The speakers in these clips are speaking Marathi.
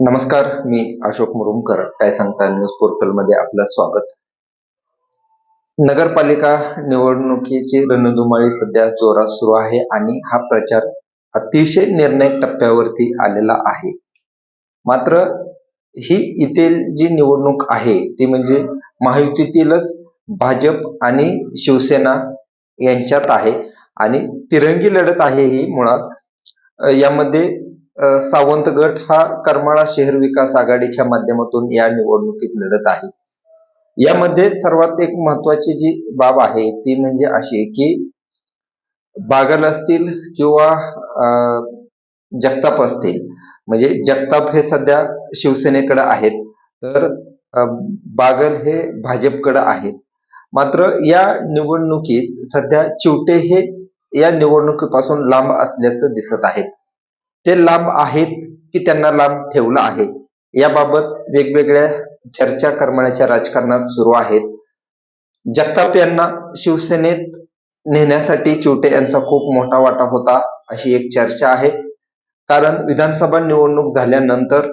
नमस्कार मी अशोक मुरुमकर काय सांगता न्यूज पोर्टलमध्ये आपलं स्वागत. नगरपालिका निवडणुकीची रणधुमाळी सध्या जोरात सुरू आहे आणि हा प्रचार अतिशय निर्णायक टप्प्यावरती आलेला आहे. मात्र ही इथेल जी निवडणूक आहे ती म्हणजे महायुतीतीलच भाजप आणि शिवसेना यांच्यात आहे आणि तिरंगी लढत आहे ही मुळात. यामध्ये सावंत गट हा करमाळा शहर विकास आघाडीच्या माध्यमातून या निवडणुकीत लढत आहे. यामध्ये सर्वात एक महत्वाची जी बाब आहे ती म्हणजे अशी की बागल असतील किंवा अ, जगताप असतील म्हणजे जगताप हे सध्या शिवसेनेकडे आहेत तर बागल हे भाजपकडे आहेत. मात्र या निवडणुकीत सध्या चिवटे हे या निवडणुकीपासून लांब असल्याचं दिसत आहेत ते लांब आहेत की त्यांना लांब ठेवलं आहे. याबाबत वेगवेगळ्या चर्चा करण्याच्या राजकारणात सुरू आहेत. जगताप यांना शिवसेनेत नेण्यासाठी चिवटे यांचा खूप मोठा वाटा होता अशी एक चर्चा आहे. कारण विधानसभा निवडणूक झाल्यानंतर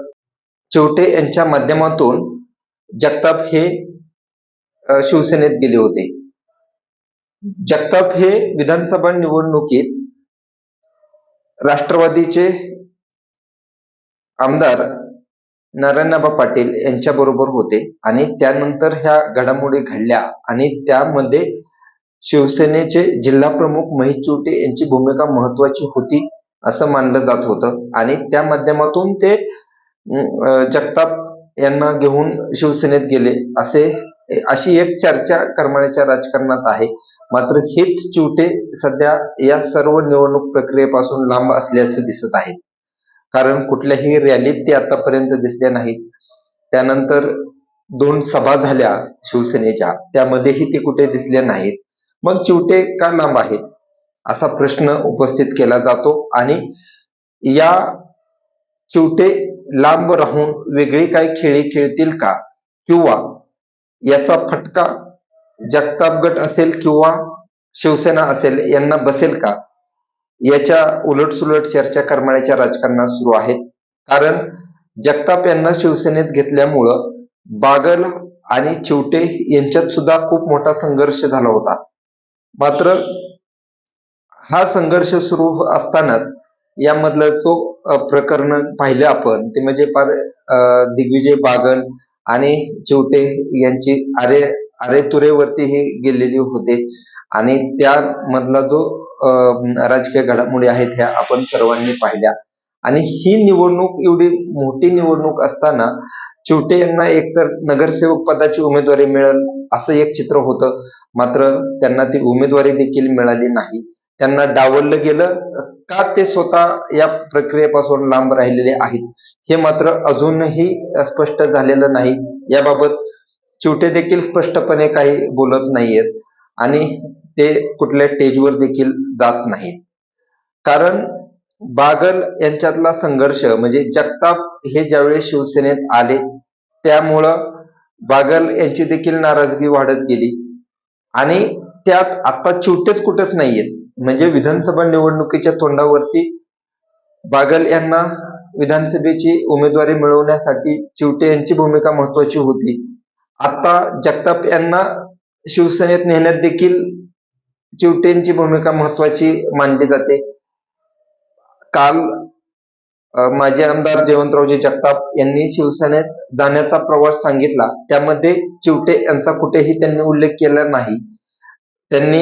चिवटे यांच्या माध्यमातून जगताप हे शिवसेनेत गेले होते. जगताप हे विधानसभा निवडणुकीत राष्ट्रवादीचे आमदार नारायणबा पाटील यांच्या बरोबर होते आणि त्यानंतर ह्या घडामोडी घडल्या आणि त्यामध्ये शिवसेनेचे जिल्हा प्रमुख महेश चोटे यांची भूमिका महत्वाची होती असं मानलं जात होतं. आणि त्या माध्यमातून ते जगताप यांना घेऊन शिवसेनेत गेले असे अशी एक चर्चा करमाळ्याच्या राजकारणात आहे. मात्र हेच चिवटे सध्या या सर्व निवडणूक प्रक्रियेपासून लांब असल्याचे दिसत आहे. कारण कुठल्याही रॅलीत ते आतापर्यंत दिसले नाहीत. त्यानंतर दोन सभा झाल्या शिवसेनेच्या. त्यामध्येही ते कुठे दिसले नाहीत. मग चिवटे का लांब आहेत? असा प्रश्न उपस्थित केला जातो आणि या चिवटे लांब राहून वेगळी काही खेळी खेळतील का? किंवा याचा फटका जगताप गट असेल किंवा शिवसेना असेल यांना बसेल का? याच्या उलटसुलट चर्चा करणाऱ्याच्या राजकारणात सुरू आहेत कारण जगताप यांना शिवसेनेत घेतल्यामुळं बागल आणि चिवटे यांच्यात सुद्धा खूप मोठा संघर्ष झाला होता. मात्र हा संघर्ष सुरू असतानाच यामधलं जो प्रकरण पाहिलं आपण ते म्हणजे पार दिग्विजय बागल आणि चिवटे यांची आरे तुरेवरती ही गेलेली होते. आणि त्यामधला जो राजकीय घडामोडी आहेत ह्या आपण सर्वांनी पाहिल्या. आणि ही निवडणूक एवढी मोठी निवडणूक असताना चिवटे यांना एकतर नगरसेवक पदाची उमेदवारी मिळेल असं एक चित्र होतं. मात्र त्यांना ती उमेदवारी देखील मिळाली नाही. त्यांना डावललं गेलं. का ते स्वतः या प्रक्रियेपासून लांब राहिलेले आहेत? हे मात्र अजूनही स्पष्ट झालेलं नाही. याबाबत चिवटे देखील स्पष्टपणे काही बोलत नाहीयेत आणि ते कुठल्या स्टेजवर देखील जात नाहीत. कारण बागल यांच्यातला संघर्ष म्हणजे जगताप हे ज्यावेळेस शिवसेनेत आले त्यामुळं बागल यांची देखील नाराजगी वाढत गेली. आणि त्यात आता चिवटेच कुठेच नाहीयेत. म्हणजे विधानसभा निवडणुकीच्या तोंडावरती बागल यांना विधानसभेची उमेदवारी मिळवण्यासाठी चिवटे यांची भूमिका महत्वाची होती. आता जगताप यांना शिवसेनेत नेण्यात देखील चिवटेंची भूमिका महत्वाची मानली जाते. काल माजी आमदार जयवंतरावजी जगताप यांनी शिवसेनेत जाण्याचा प्रवास सांगितला. त्यामध्ये चिवटे यांचा कुठेही त्यांनी उल्लेख केला नाही. त्यांनी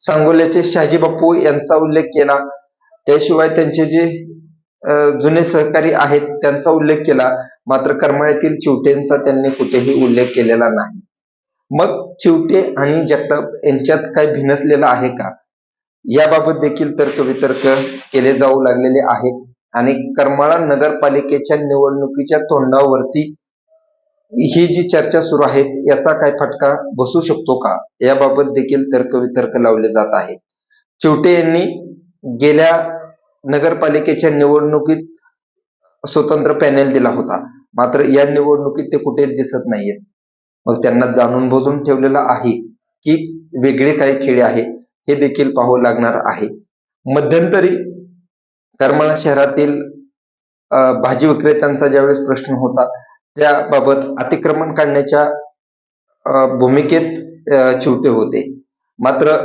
सांगोल्याचे शहाजी बापू यांचा उल्लेख केला. त्याशिवाय त्यांचे जे जुने सहकारी आहेत त्यांचा उल्लेख केला. मात्र करमाळ्यातील चिवटेंचा त्यांनी कुठेही उल्लेख केलेला नाही. मग चिवटे आणि जगताप यांच्यात काय भिनसलेलं आहे का? याबाबत देखील तर्कवितर्क केले जाऊ लागलेले आहेत आणि करमाळा नगरपालिकेच्या निवडणुकीच्या तोंडावरती ही जी चर्चा सुरू आहे याचा काय फटका बसू शकतो का? याबाबत देखील तर्कवितर्क लावले जात आहेत. चिवटे यांनी गेल्या नगरपालिकेच्या निवडणुकीत स्वतंत्र पॅनेल दिला होता. मात्र या निवडणुकीत ते कुठेच दिसत नाहीयेत. मग त्यांना जाणून बुजून ठेवलेलं आहे की वेगळे काही खेळे आहे हे देखील पाहावं लागणार आहे. मध्यंतरी करमाळा शहरातील भाजी विक्रेत्यांचा ज्यावेळेस प्रश्न होता त्याबाबत अतिक्रमण काढण्याच्या भूमिकेत चिवटे होते. मात्र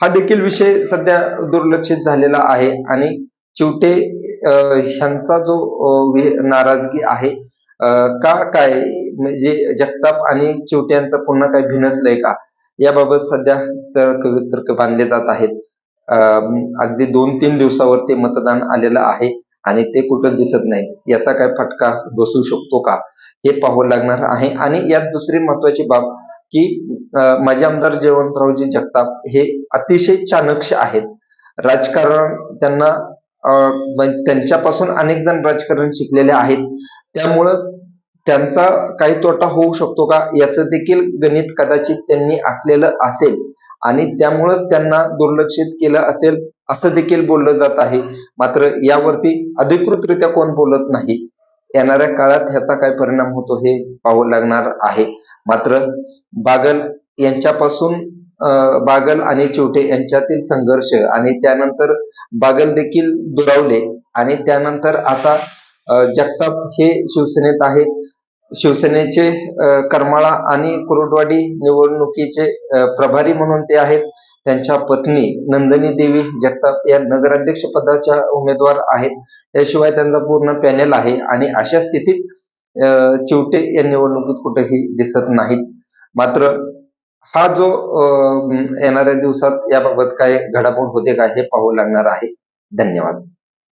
हा देखील विषय सध्या दुर्लक्षित झालेला आहे आणि चिवटे ह्यांचा जो नाराजगी आहे का काय म्हणजे जगताप आणि चिवटे यांचं पुन्हा काय भिनसलंय का? याबाबत सध्या तर्क वितर्क बांधले जात आहेत. अगदी दोन तीन दिवसावर ते मतदान आलेलं आहे. आणि ते कुठं दिसत नाहीत. याचा काय फटका बसू शकतो का? हे पाहावं लागणार आहे. आणि यात दुसरी महत्वाची बाब की माझे आमदार जयवंतरावजी जगताप हे अतिशय चाणक्य आहेत. राजकारण त्यांना त्यांच्यापासून अनेक जण राजकारण शिकलेले आहेत. त्यामुळं त्यांचा काही तोटा होऊ शकतो का? याचं देखील गणित कदाचित त्यांनी आखलेलं असेल. आणि त्यामुळंच त्यांना दुर्लक्षित केलं असेल असं देखील बोललं जात आहे. मात्र यावरती अधिकृतरित्या कोण बोलत नाही? येणाऱ्या काळात ह्याचा काय परिणाम होतो हे पाहावं लागणार आहे. मात्र बागल यांच्यापासून अं, बागल आणि चिवटे यांच्यातील संघर्ष आणि त्यानंतर बागल देखील दुरावले आणि त्यानंतर आता जगताप हे शिवसेनेत आहेत. शिवसेनेचे करमाळा आणि कुरुडवाडी निवडणुकीचे प्रभारी म्हणून ते आहेत. त्यांच्या पत्नी नंदिनी देवी जगताप या नगराध्यक्ष पदाच्या उमेदवार आहेत. त्याशिवाय त्यांचा पूर्ण पॅनेल आहे आणि अशा स्थितीत चिवटे या निवडणुकीत कुठेही दिसत नाहीत. मात्र हा जो येणाऱ्या दिवसात याबाबत काय घडामोड होते का हे पाहू लागणार आहे. धन्यवाद.